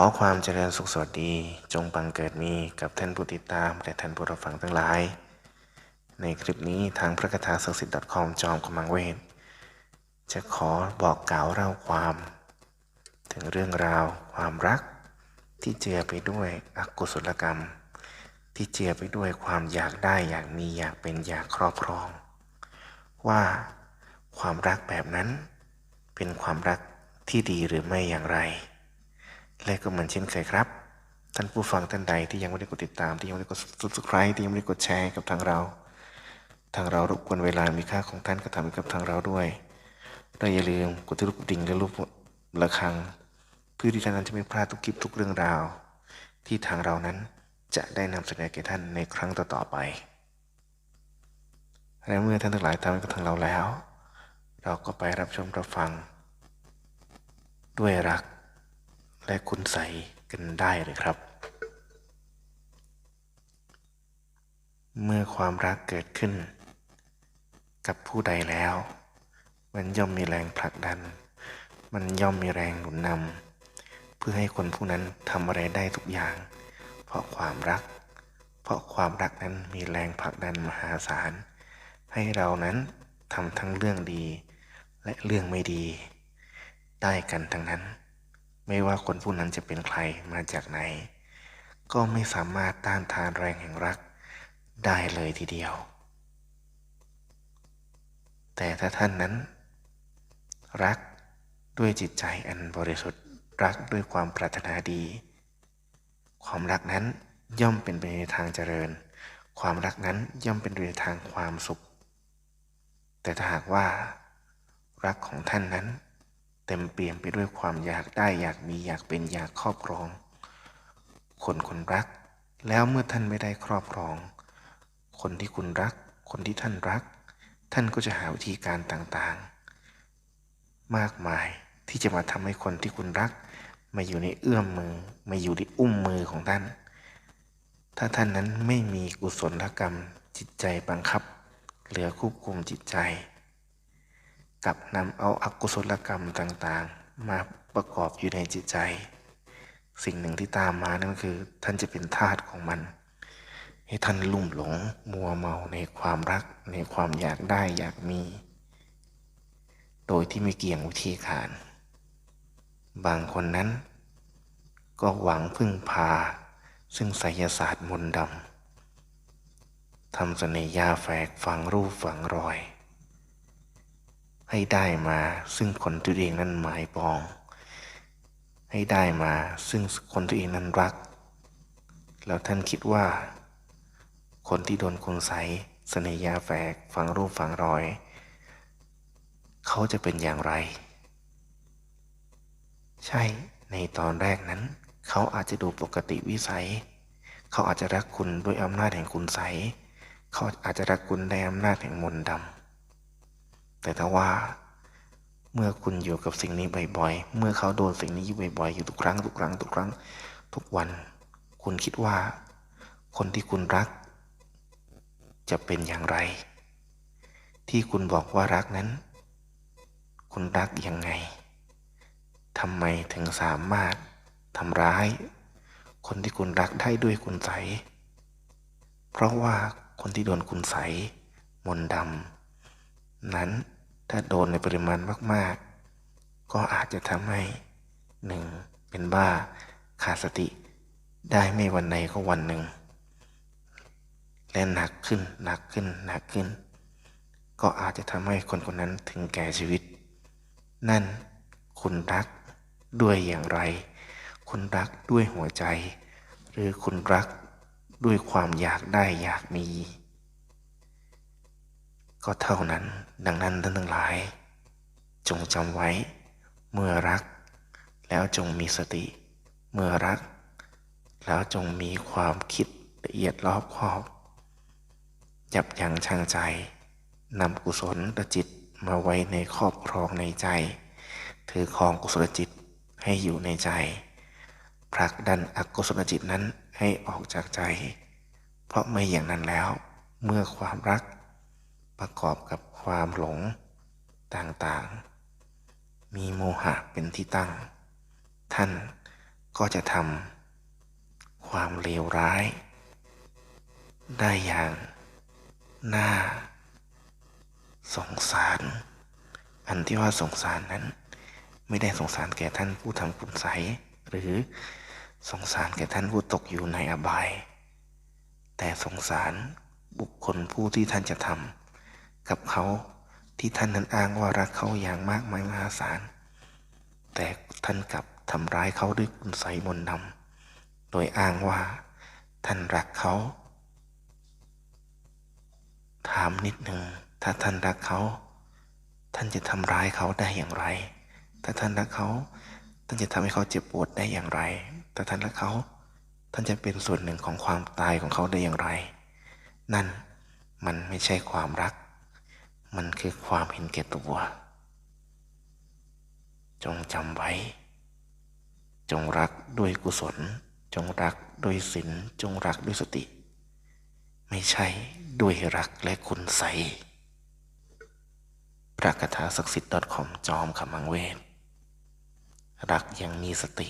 อความเจริญสุขสวัสดีจงบังเกิดมีกับท่านผู้ติดตาม และท่านผู้รับฟังทั้งหลาย ในคลิปนี้ทางพระคาถาศักดิ์สิทธิ์ .com จอมกำลังเวท จะขอบอกกล่าวเล่าความ ถึงเรื่องราว ความรัก ที่เจือไปด้วยอกุศลกรรม ที่เจือไปด้วยความอยากได้อยากมีอยากเป็นอยากครอบครอง ว่าความรักแบบนั้น เป็นความรักที่ดีหรือไม่อย่างไร และก็เหมือนเช่นเคยครับ ท่านผู้ฟังท่านใดที่ยังไม่ได้กดติดตามที่ยังไม่ได้กด subscribe ที่ยังไม่ได้กดแชร์กับทางเรา ทางเรารบกวนเวลามีค่าของท่านก็ทำกับทางเราด้วยเราอย่าลืมกดที่รูปดิ่งและรูประฆังเพื่อที่ท่านนั้นจะไม่พลาดทุกคลิปทุกเรื่องราว ที่ทางเรานั้นจะได้นำเสนอแก่ท่านในครั้งต่อๆไป และเมื่อท่านทั้งหลายทำกับทางเราแล้ว เราก็ไปรับชมรับฟัง ด้วยรัก และคุณใสกันได้เลยครับ เมื่อความรักเกิดขึ้น กับผู้ใดแล้ว มันย่อมมีแรงผลักดัน มันย่อมมีแรงหนุนนำเพื่อให้คนผู้นั้นทำอะไรได้ทุกอย่าง เพราะความรัก เพราะความรักนั้นมีแรงผลักดันมหาศาล ให้เรานั้นทำทั้งเรื่องดี และเรื่องไม่ดี ได้กันทั้งนั้น ไม่ว่าคนผู้นั้นจะเป็นใครมาจากไหน ก็ไม่สามารถต้านทานแรงแห่งรักได้เลยทีเดียว แต่ถ้าท่านนั้น รักด้วยจิตใจอันบริสุทธิ์รักด้วยความปรารถนาดี ความรักนั้นย่อมเป็นไปในทางเจริญ ความรักนั้นย่อมเป็นไปในทางความสุข แต่ถ้าหากว่า รักของท่านนั้น เต็มเปี่ยมไปด้วยความอยากได้อยากมีอยากเป็นอยากครอบครอง คนคนรัก แล้วเมื่อท่านไม่ได้ครอบครอง คนที่คุณรัก คนที่ท่านรัก ท่านก็จะหาวิธีการต่างๆ มากมายที่จะมาทำให้คนที่คุณรัก มาอยู่ในเอื้อมมือมาอยู่ในอุ้มมือของท่าน ถ้าท่านนั้นไม่มีกุศลกรรมจิตใจบังคับ เหลือควบคุมจิตใจ กับนำเอาอากุศลกรรมต่างๆ มาประกอบอยู่ในจิตใจ สิ่งหนึ่งที่ตามมานั่นก็คือ ท่านจะเป็นทาสของมัน ให้ท่านลุ่มหลงมัวเมาในความรักในความอยากได้อยากมี โดยที่ไม่เกี่ยงวิธีการ บางคนนั้น ก็หวังพึ่งพา ซึ่งไสยศาสตร์มนต์ดำทำเสน่หยาแฝกฝังรูปฝังรอย ให้ได้มาซึ่งคนตัวเองนั้นหมายปอง ให้ได้มาซึ่งคนตัวเองนั้นรัก แล้วท่านคิดว่า คนที่โดนคุณใสเสน่ยาแฝกฝังรูปฝังรอย เขาจะเป็นอย่างไร ใช่ในตอนแรกนั้น เขาอาจจะดูปกติวิสัย เขาอาจจะรักคุณด้วยอำนาจแห่งคุณใส เขาอาจจะรักคุณในอำนาจแห่งมนต์ดำ แต่ถ้าว่า เมื่อคุณอยู่กับสิ่งนี้บ่อยๆ เมื่อเขาโดนสิ่งนี้อยู่บ่อยๆ อยู่ทุกครั้งทุกครั้งทุกครั้งทุกวัน คุณคิดว่า คนที่คุณรัก จะเป็นอย่างไร ที่คุณบอกว่ารักนั้น คุณรักยังไงทำไมถึงสามารถทำร้าย คนที่คุณรักได้ด้วยคุณใส เพราะว่าคนที่โดนคุณใส มนดำนั้น ถ้าโดนในปริมาณมาก ๆ ก็อาจจะทำให้หนึ่งเป็นบ้าขาดสติ ได้ไม่วันใดก็วันหนึ่ง และหนักขึ้นหนักขึ้นหนักขึ้น ก็อาจจะทำให้คนคนนั้นถึงแก่ชีวิต นั่นคุณรักด้วยอย่างไร คุณรักด้วยหัวใจ หรือคุณรักด้วยความอยากได้อยากมี ก็เท่านั้น ดังนั้นท่านทั้งหลาย จงจำไว้ เมื่อรัก แล้วจงมีสติ เมื่อรัก แล้วจงมีความคิดละเอียดรอบคอบ ยับยั้งชั่งใจนำกุศลจิตมาไว้ในครอบครองในใจ ถือครองกุศลจิตให้อยู่ในใจผลักดันอกุศลจิตนั้นให้ออกจากใจ เพราะไม่อย่างนั้นแล้ว เมื่อความรัก ประกอบกับความหลงต่างๆ มีโมหะเป็นที่ตั้ง ท่านก็จะทำความเลวร้าย ได้อย่างน่าสงสาร อันที่ว่าสงสารนั้น ไม่ได้สงสารแก่ท่านผู้ทำคุณใสหรือสงสารแก่ท่านผู้ตกอยู่ในอบาย แต่สงสารบุคคลผู้ที่ท่านจะทำ กับเขาที่ท่านนั้นอ้างว่ารักเขาอย่างมากมายมหาศาล แต่ท่านกลับทำร้ายเขาด้วยคุณใสมนต์ดำโดยอ้างว่า ท่านรักเขา ถามนิดหนึ่งถ้าท่านรักเขา ท่านจะทำร้ายเขาได้อย่างไร ถ้าท่านรักเขา ท่านจะทำให้เขาเจ็บปวดได้อย่างไร ถ้าท่านรักเขา ท่านจะเป็นส่วนหนึ่งของความตายของเขาได้อย่างไร นั่นมันไม่ใช่ความรัก มันคือความเห็นแก่ตัว จงจำไว้ จงรักด้วยกุศล จงรักด้วยศีลจงรักด้วยสติ ไม่ใช่ด้วยรักและคุณใสพระคาถาศักดิ์สิทธิ์ .com จอมขมังเวทรักยังมีสติ